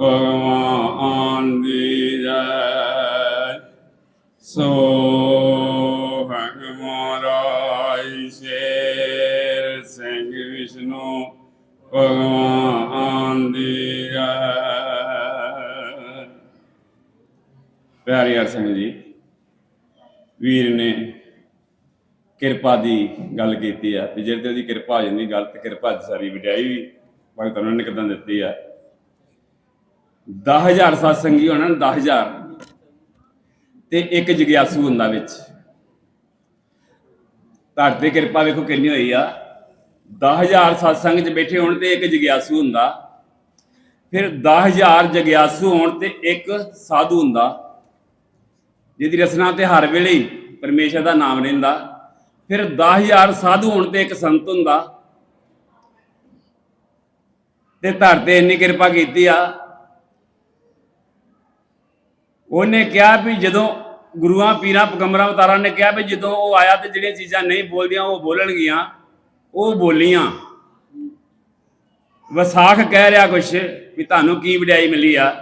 ਭਗਵਾਨ ਦੀ ਜੈ। ਸੋ ਹਗਮਾਰਾਈ ਸ਼ੇਰ ਸਿੰਘ ਵਿਸ਼ਨੂੰ, ਭਗਵਾਨ ਦੀ ਜੈ। ਪਿਆਰੀ ਹਰ ਸਿੰਘ ਜੀ, ਵੀਰ ਨੇ ਕਿਰਪਾ ਦੀ ਗੱਲ ਕੀਤੀ ਆ। ਵੀ ਜਿਹੜੇ ਤੇ ਉਹਦੀ ਕਿਰਪਾ ਆ ਜਾਂਦੀ, ਗੱਲ ਤੇ ਕਿਰਪਾ ਦੀ ਸਾਰੀ ਵਡਿਆਈ ਵੀ ਭਗਤ ਉਹਨਾਂ ਨੇ ਕਿਦਾਂ ਦਿੱਤੀ ਆ। 10000 ਸਤਸੰਗੀ ਹੋਣਾ 10000 ਤੇ ਇੱਕ ਜਗਿਆਸੂ ਹੁੰਦਾ ਵਿੱਚ। ਤੁਹਾਡੇ ਤੇ ਕਿਰਪਾ ਵੇਖੋ ਕਿੰਨੀ ਹੋਈ ਆ। 10000 ਸਤਸੰਗ 'ਚ ਬੈਠੇ ਹੋਣ ਤੇ ਇੱਕ ਜਗਿਆਸੂ ਹੁੰਦਾ। ਫਿਰ 10000 ਜਗਿਆਸੂ ਹੋਣ ਤੇ ਇੱਕ ਸਾਧੂ ਹੁੰਦਾ। ਜਿਹਦੀ ਰਸਨਾ ਤੇ ਹਰ ਵੇਲੇ ਹੀ ਪਰਮੇਸ਼ਰ ਦਾ ਨਾਮ ਰਹਿੰਦਾ। ਫਿਰ 10000 ਸਾਧੂ ਹੋਣ ਤੇ ਇੱਕ ਸੰਤ ਹੁੰਦਾ। ਤੇ ਧਰ ਇੰਨੀ ਕਿਰਪਾ ਕੀਤੀ ਆ। ਉਹਨੇ ਕਿਹਾ ਵੀ ਜਦੋਂ ਗੁਰੂਆਂ, ਪੀਰਾਂ, ਪਗੰਬਰਾਂ, ਅਵਤਾਰਾਂ ਨੇ ਕਿਹਾ ਵੀ ਜਦੋਂ ਉਹ ਆਇਆ ਤੇ ਜਿਹੜੀਆਂ ਚੀਜ਼ਾਂ ਨਹੀਂ ਬੋਲਦੀਆਂ, ਉਹ ਬੋਲਣਗੀਆਂ, ਉਹ ਬੋਲੀਆਂ। ਵਸਾਖ ਕਹਿ ਰਿਹਾ ਕੁਛ ਵੀ ਤੁਹਾਨੂੰ ਕੀ ਵਡਿਆਈ ਮਿਲੀ ਆ?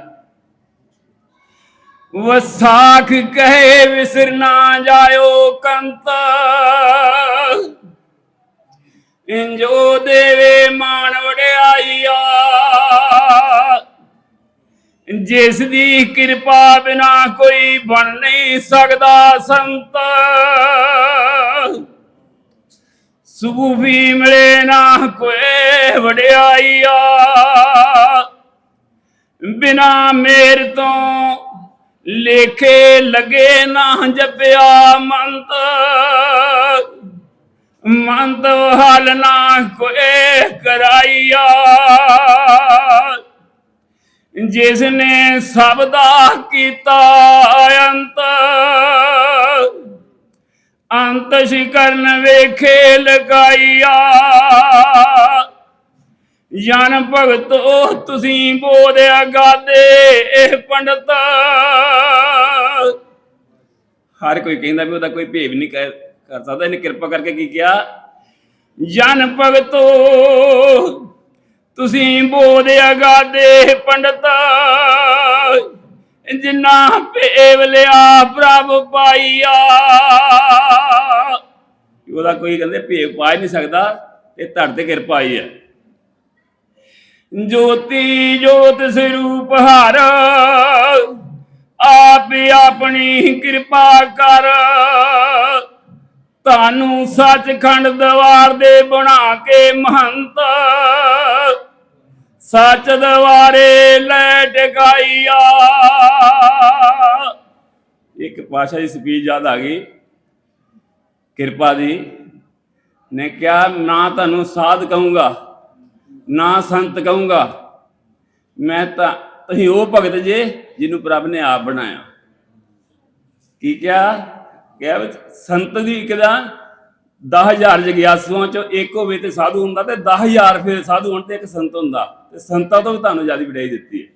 ਵਸਾਖ ਕਹੇ ਵਿਸਰ ਨਾ ਜਾਇਓ ਕੰਤਾ। ਇੰਜੋ ਦੇਵੇ ਮਾਨ ਵਡਿਆਈਆ ਜਿਸ ਦੀ ਕਿਰਪਾ ਬਿਨਾ ਕੋਈ ਬਣ ਨਹੀਂ ਸਕਦਾ ਸੰਤ। ਸੂਫੀ ਮਿਲੇ ਨਾ ਕੋਈ ਵਡਿਆਈਆ। ਬਿਨਾ ਮੇਰ ਤੋਂ ਲੇਖੇ ਲਗੇ ਨਾ ਜਪਿਆ ਮੰਤ। ਮੰਤ ਹਲ ਨਾ ਕੋਏ ਕਰਾਈਆ। ਜਿਸ ਨੇ ਸਭ ਦਾ ਕੀਤਾ ਅੰਤ ਅੰਤ ਕਰਨ ਵੇਖੇ ਲਗਾਈਆ। ਜਨ ਭਗਤੋ ਤੁਸੀਂ ਬੋਧਿਆ ਗਾਦੇ ਇਹ ਪੰਡਤ। ਹਰ ਕੋਈ ਕਹਿੰਦਾ ਵੀ ਉਹਦਾ ਕੋਈ ਭੇਵ ਨਹੀਂ ਕਰ ਕਰ ਸਕਦਾ, ਇਹਨੇ ਕਿਰਪਾ ਕਰਕੇ ਕੀ ਕਿਹਾ? ਜਨ ਭਗਤੋ ਤੁਸੀਂ ਬੋਧਿਆ ਗਾਦੇ ਪੰਡਤ। ਜਿਨਾ ਭੇਵ ਲਿਆ ਪ੍ਰਭ ਪਾਈਆ। ਉਹਦਾ ਕੋਈ ਕਹਿੰਦੇ ਭੇਵ ਪਾ ਨਹੀਂ ਸਕਦਾ ਇਹ ਧੜ ਤੇ ਕਿਰਪਾ ਹੀ ਹੈ ਜੋਤੀ ਜੋਤ ਸਰੂਪ ਹਰ, ਆਪ ਆਪਣੀ ਕਿਰਪਾ ਕਰ। ਤੁਹਾਨੂੰ ਸੱਚਖੰਡ ਦਵਾਰ ਦੇ ਬਣਾ ਕੇ ਮਹੰਤ। ਸੱਚ ਦਵਾਰੇ ਲੈ ਟਿਕਾਈਆ ਇੱਕ ਪਾਸ਼ਾ ਦੀ ਸਪੀਚ ਯਾਦ ਆ ਗਈ। ਕਿਰਪਾ ਦੀ। ਨੇ ਕਿਹਾ, ਨਾ ਤੁਹਾਨੂੰ ਸਾਧ ਕਹੂੰਗਾ, ਨਾ ਸੰਤ ਕਹੂੰਗਾ। ਮੈਂ ਤਾਂ, ਤੁਸੀਂ ਉਹ ਭਗਤ ਜੇ ਜਿਹਨੂੰ ਪ੍ਰਭ ਨੇ ਆਪ ਬਣਾਇਆ। ਕੀ ਕਿਹਾ? ਕਿਹਾ ਸੰਤ ਦੀ ਕਿਦਾ 10000 ਜਗਿਆਸੂਆਂ ਚੋਂ ਇੱਕ ਹੋਵੇ ਤੇ ਸਾਧੂ ਹੁੰਦਾ ਤੇ 10000 ਫਿਰ ਸਾਧੂ ਹੋਣ ਤੇ ਇੱਕ ਸੰਤ ਹੁੰਦਾ। ਤੇ ਸੰਤਾਂ ਤੋਂ ਵੀ ਤੁਹਾਨੂੰ ਜ਼ਿਆਦਾ ਵਡਾਈ ਦਿੱਤੀ ਹੈ।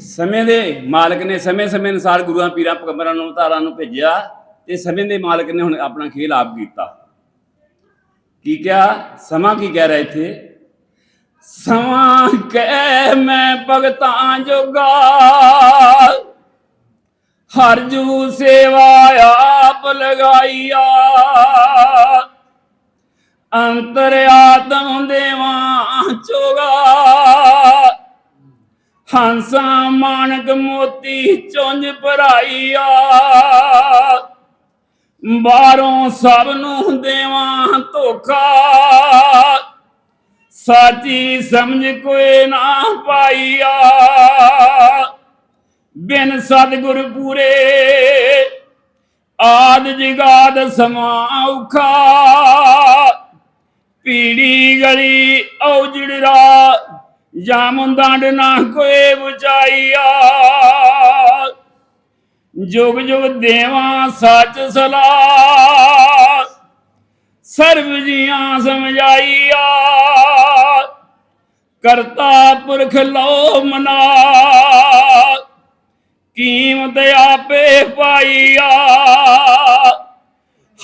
ਸਮੇਂ ਦੇ ਮਾਲਕ ਨੇ ਸਮੇਂ-ਸਮੇਂ ਅਨੁਸਾਰ ਗੁਰੂਆਂ, ਪੀਰਾਂ, ਪੈਗੰਬਰਾਂ ਨੂੰ ਧਾਰਾਂ ਨੂੰ ਭੇਜਿਆ ਤੇ ਸਮੇਂ ਦੇ ਮਾਲਕ ਨੇ ਹੁਣ ਆਪਣਾ ਖੇਲ ਆਪ ਕੀਤਾ। ਕੀ ਕਿਹਾ? ਸਮਾਂ ਕੀ ਕਹਿ ਰਿਹਾ ਇੱਥੇ? ਸਮਾਂ ਕਹਿ ਮੈਂ ਭਗਤਾਂ ਜੋਗਾ ਹਰ ਜੂ ਸੇਵਾ ਆਪ ਲਗਾਈਆ। ਅੰਤਰ ਆਤਮ ਦੇਵਾ ਚੋਗਾ। ਹੰਸਾ ਮਾਨਕ ਮੋਤੀ ਚੁੰਝ ਭਰਾਈਆ। ਬਾਹਰੋਂ ਸਭ ਨੂੰ ਦੇਵਾਂ ਧੋਖਾ। ਸਾਚੀ ਸਮਝ ਕੋਈ ਨਾ ਪਾਈਆ। ਬਿਨ ਸਤਿਗੁਰ ਪੂਰੇ, ਆਦ ਜਿਗਾਦ ਸਮਾ ਔਖਾ। ਪੀੜੀ ਗਲੀ ਔਜੜਰਾ ਜਾਮੁੰਦਾਂਡ ਨਾ ਕੋਈ ਬੁਝਾਈਆ। ਜੁਗ ਜੁਗ ਦੇਵਾਂ ਸੱਚ ਸਲਾਹ, ਸਰਬ ਜੀਆਂ ਸਮਝਾਈਆ। ਕਰਤਾ ਪੁਰਖ ਲੋ ਮਨਾ ਕੀਮਤ ਆਪੇ ਪਾਈਆ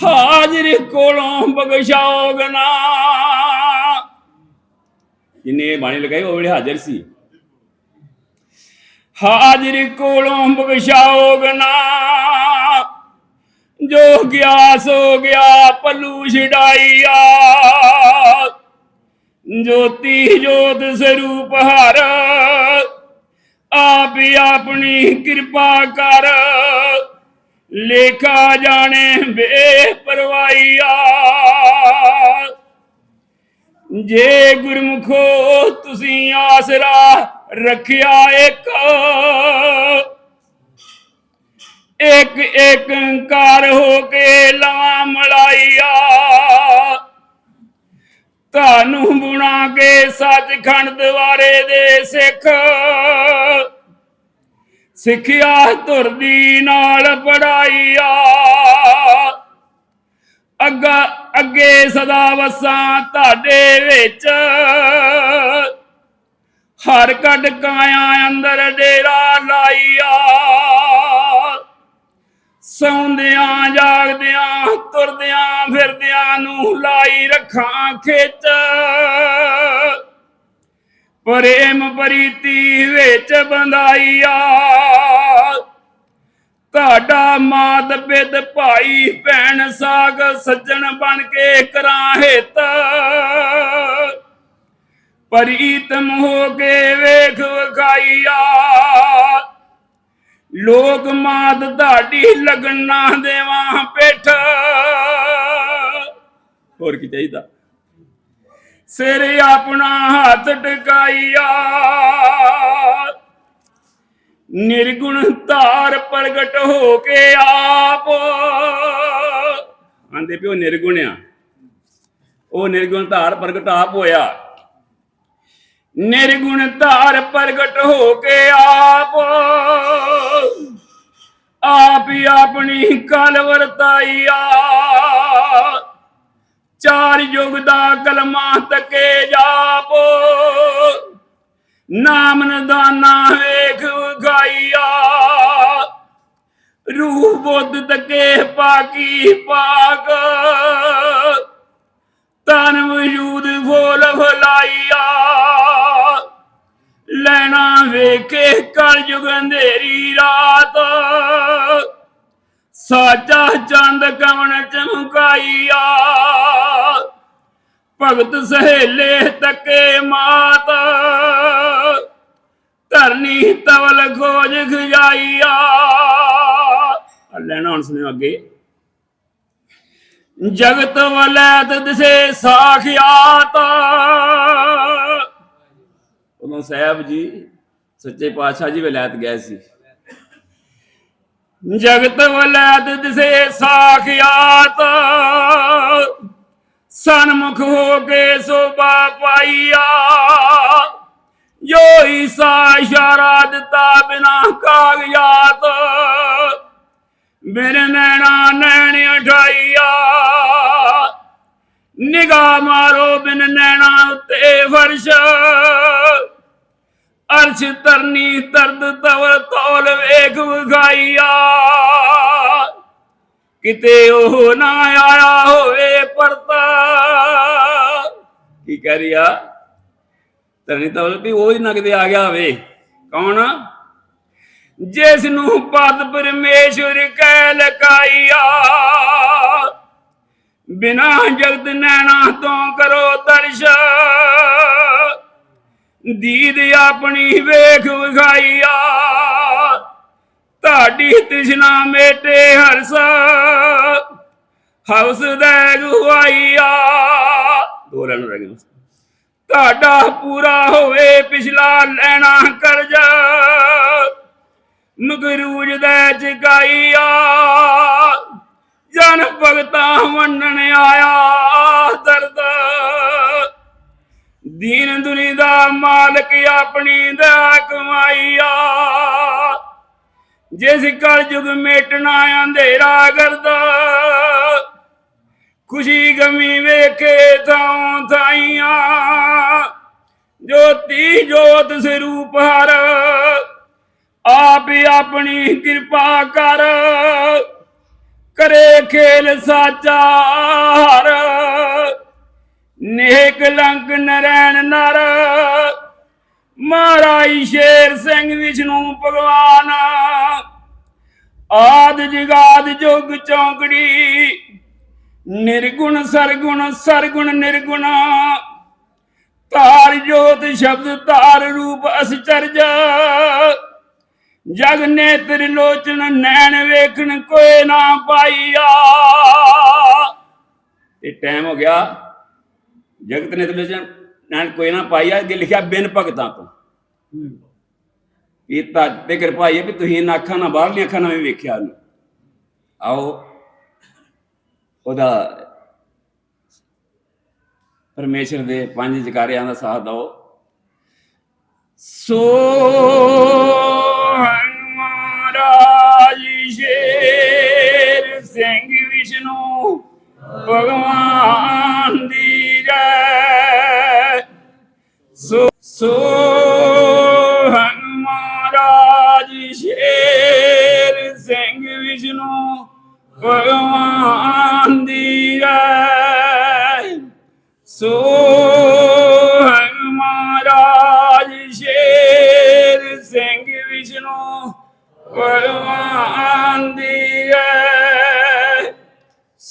ਹਾਜ਼ਰ ਕੋਲੋਂ ਬਖਸ਼ਾਓਗ ਨਾ। ਜਿਨੇ ਬਾਣੀ ਲਗਾਈ, ਉਹ ਵੇਲੇ ਹਾਜ਼ਰ ਸੀ। ਹਾਜ਼ਰ ਕੋਲੋਂ ਬਗਸ਼ਾਓਗ ਨਾ। ਜੋ ਗਿਆ ਸੋ ਗਿਆ, ਪੱਲੂ ਛਡਾਈਆ ਜੋਤੀ ਜੋਤ ਸਰੂਪ ਹਰ ਆਪ ਆਪਣੀ ਕਿਰਪਾ ਕਰ। ਲੇਖਾ ਜਾਣੇ ਬੇਪਰਵਾਈਆ ਜੇ ਗੁਰਮੁਖੋ ਤੁਸੀਂ ਆਸਰਾ ਰੱਖਿਆ ਇੱਕ ਇੱਕ ਇੱਕ ਕਾਰ ਹੋ ਕੇ ਲਵਾ ਮਲਾਈਆ। ਤੁਹਾਨੂੰ ਬੁਣਾ ਕੇ ਸੱਚਖੰਡ ਦਵਾਰੇ ਦੇ ਸਿੱਖ। ਸਿੱਖਿਆ ਧੁਰਦੀ ਨਾਲ ਪੜਾਈਆ ਅੱਗਾ, ਅੱਗੇ ਸਦਾ ਵਸਾਂ ਤੁਹਾਡੇ ਵਿੱਚ। ਹਰ ਕੱਢ ਕਾਇਆ ਅੰਦਰ ਡੇਰਾ ਲਾਈਆ। ਸੌਂਦਿਆਂ, ਜਾਗਦਿਆਂ, ਤੁਰਦਿਆਂ, ਫਿਰਦਿਆਂ ਨੂੰ ਲਾਈ ਰੱਖਾਂ ਖੇਚ। ਪ੍ਰੇਮ ਪ੍ਰੀਤੀ ਵਿੱਚ ਬੰਦਾਈਆ ਤੁਹਾਡਾ ਮਾਤ ਪਿਤ ਭਾਈ, ਭੈਣ, ਸਾਗ ਸੱਜਣ ਬਣ ਕੇ ਕਰਾਂ ਹਿੱਤ। ਪ੍ਰੀਤਮ ਹੋ ਕੇ ਵੇਖ ਵਿਖਾਈਆ। ਲੋਕ ਮਾਤ ਤੁਹਾਡੀ ਲੱਗਣ ਨਾ ਦੇਵਾਂ ਪਿੱਠ। ਹੋਰ ਕੀ ਚਾਹੀਦਾ? ਸਿਰ ਆਪਣਾ ਹੱਥ ਟਿਕਾਈਆ। ਨਿਰਗੁਣ ਧਾਰ ਪ੍ਰਗਟ ਹੋ ਕੇ ਆਪ। ਆਂਦੇ ਪਿਓ ਨਿਰਗੁਣ ਆ। ਉਹ ਨਿਰਗੁਣ ਧਾਰ ਪ੍ਰਗਟ ਆਪ ਹੋਇਆ। ਨਿਰਗੁਣ ਧਾਰ ਪ੍ਰਗਟ ਹੋ ਕੇ ਆਪ। ਆਪ ਹੀ ਆਪਣੀ ਕਲ ਵਰਤਾਈਆ। ਚਾਰ ਯੁਗ ਦਾ ਕਲਮਾ ਤਕੇ ਜਾਪ। ਨਾਮ ਨਦਾਨਾ ਵੇਖ ਗਾਈਆ। ਰੂਹ ਬੁੱਧ ਤਕੇ ਪਾਕੀ ਪਾਕ। ਤਨ ਵਜੂਦ ਫੋਲ ਫਲਾਈਆ ਲੈਣਾ ਵੇਖੇ ਕਲ ਯੁਗ ਅੰਧੇਰੀ ਰਾਤ। ਸਾਚਾ ਚੰਦ ਕਵਣ ਚਮਕਾਈਆ ਭਗਤ ਸਹੇਲੇ ਤੱਕੇ ਮਾਤ। ਧਰਨੀ ਤਵਲ ਖੋਜ ਖਜਾਈਆ ਆਹ ਲੈਣਾ ਹੁਣ ਸੁਣਿਓ ਅੱਗੇ। ਜਗਤ ਵਲੈਤ ਦਿਸੇ ਸਾਖਿਆਤ ਉਹਨਾਂ ਸਾਹਿਬ ਜੀ ਸੱਚੇ ਪਾਤਸ਼ਾਹ ਜੀ ਵਲੈਤ ਗਏ ਸੀ। ਜਗਤ ਵਲੈਤ ਦਿਸੇ ਸਾਖਿਆਤ। ਸਨਮੁਖ ਹੋ ਕੇ ਸੋਭਾ ਪਾਈਆ। ਜੋ ਈਸਾ ਇਸ਼ਾਰਾ ਦਿੱਤਾ ਬਿਨਾ ਕਾਗਜ਼ਾਤ ਮੇਰੇ ਨੈਣਾ ਨੈਣ ਉਠਾਈਆ ਨਿਗਾਹ ਮਾਰੋ ਬਿਨ ਨੈਣਾ ਉੱਤੇ ਫਰਸ਼। ਅਰਸ਼ ਤਰਨੀ ਤਰਦ ਤਵ ਤੋਲ ਵੇਖ ਵਿਖਾਈਆ ਕਿਤੇ ਉਹ ਨਾ ਆਇਆ ਹੋਵੇ ਪਰਤਾ ਕੀ ਕਹਿ ਰਿਆ ਤਰਨੀ ਤਵਲ ਵੀ ਉਹ ਹੀ ਨਾ ਕਿਤੇ ਆ ਗਿਆ ਹੋਵੇ। ਕੌਣ? ਜਿਸ ਨੂੰ ਪਦ ਪਰਮੇਸ਼ਵਰ ਕਹਿ ਲਕਾਈਆ। ਬਿਨਾ ਜਗਤ ਨੈਣਾ ਤੋਂ ਕਰੋ ਦਰਸ਼ ਦੀਦ ਆਪਣੀ ਵੇਖ ਵਿਖਾਈਆ। ਤੁਹਾਡੀ ਤ੍ਰਿਸ਼ਨਾ ਮੇਟੇ ਹਰਸ, ਹਵਸ ਦੇ ਗੁਆਈਆ। ਦੋ ਰਨ ਰਹਿ ਗਏ ਤੁਹਾਡਾ ਪੂਰਾ ਹੋਵੇ ਪਿਛਲਾ ਲੈਣਾ ਕਰਜ਼ਾ ਮਗਰੂਜ ਦੇ ਜਗਾਈਆ। ਜਨ ਭਗਤਾ ਮੰਨਣ ਆਇਆ ਦਰਦ। ਦੀਨ ਦੁਨੀ ਦਾ ਮਾਲਕ ਆਪਣੀ ਦਾ ਕਮਾਈਆ। ਜਿਸ ਕਲ ਯੁਗ ਮੇਟਣਾ ਅੰਧੇਰਾ ਕਰਦਾ, ਖੁਸ਼ੀ ਗਮੀ ਵੇਖੇ ਥਾਂ ਥਾਈਆਂ। ਜੋਤੀ ਜੋਤ ਸਰੂਪ ਹਰ, ਆਪ ਆਪਣੀ ਕਿਰਪਾ ਕਰ। ਕਰੇ ਖੇਲ ਸਾਚਾ ਹਰ। ਨੇਕ ਲੰਕ ਨਰੈਣ ਨਰ। ਮਹਾਰਾਜ ਸ਼ੇਰ ਸਿੰਘ ਵਿਸ਼ਨੂੰ ਭਗਵਾਨ। ਆਦ ਜਗਾਦ ਜੁਗ ਚੌਂਕੜੀ। ਨਿਰਗੁਣ ਸਰਗੁਣ ਸਰਗੁਣ ਨਿਰਗੁਣ। ਤਾਰ ਜੋਤ ਸ਼ਬਦ ਤਾਰ ਰੂਪ ਅਸਚਰਜ। ਜਗ ਨੇਤਰ ਲੋਚਨ ਨੈਣ ਵੇਖਣ ਕੋਈ ਨਾ ਪਾਈਆ। ਇਹ ਟਾਈਮ ਹੋ ਗਿਆ। ਜਗਤ ਨੇ ਲੋਚਨ ਨੈਣ ਕੋਈ ਨਾ ਪਾਈਆ ਅੱਗੇ ਲਿਖਿਆ ਬਿਨ ਭਗਤਾਂ ਤੋਂ। ਇਹ ਤਾਂ ਤੇ ਕਿਰਪਾ ਇਹ ਵੀ ਤੁਸੀਂ ਇਹਨਾਂ ਅੱਖਾਂ ਨਾਲ ਬਾਹਰਲੀਆਂ ਅੱਖਾਂ ਨਾਲ ਵੀ ਵੇਖਿਆ ਨੂੰ ਆਓ ਉਹਦਾ ਪਰਮੇਸ਼ਰ ਦੇ ਪੰਜ ਜਕਾਰਿਆਂ ਦਾ ਸਾਥ ਦਿਓ। ਸੋ ਮਹਾਰਾਜ ਸ਼ੇਰ ਸਿੰਘ ਵਿਸ਼ਨੂੰ ਭਗਵਾਨ ਸੋ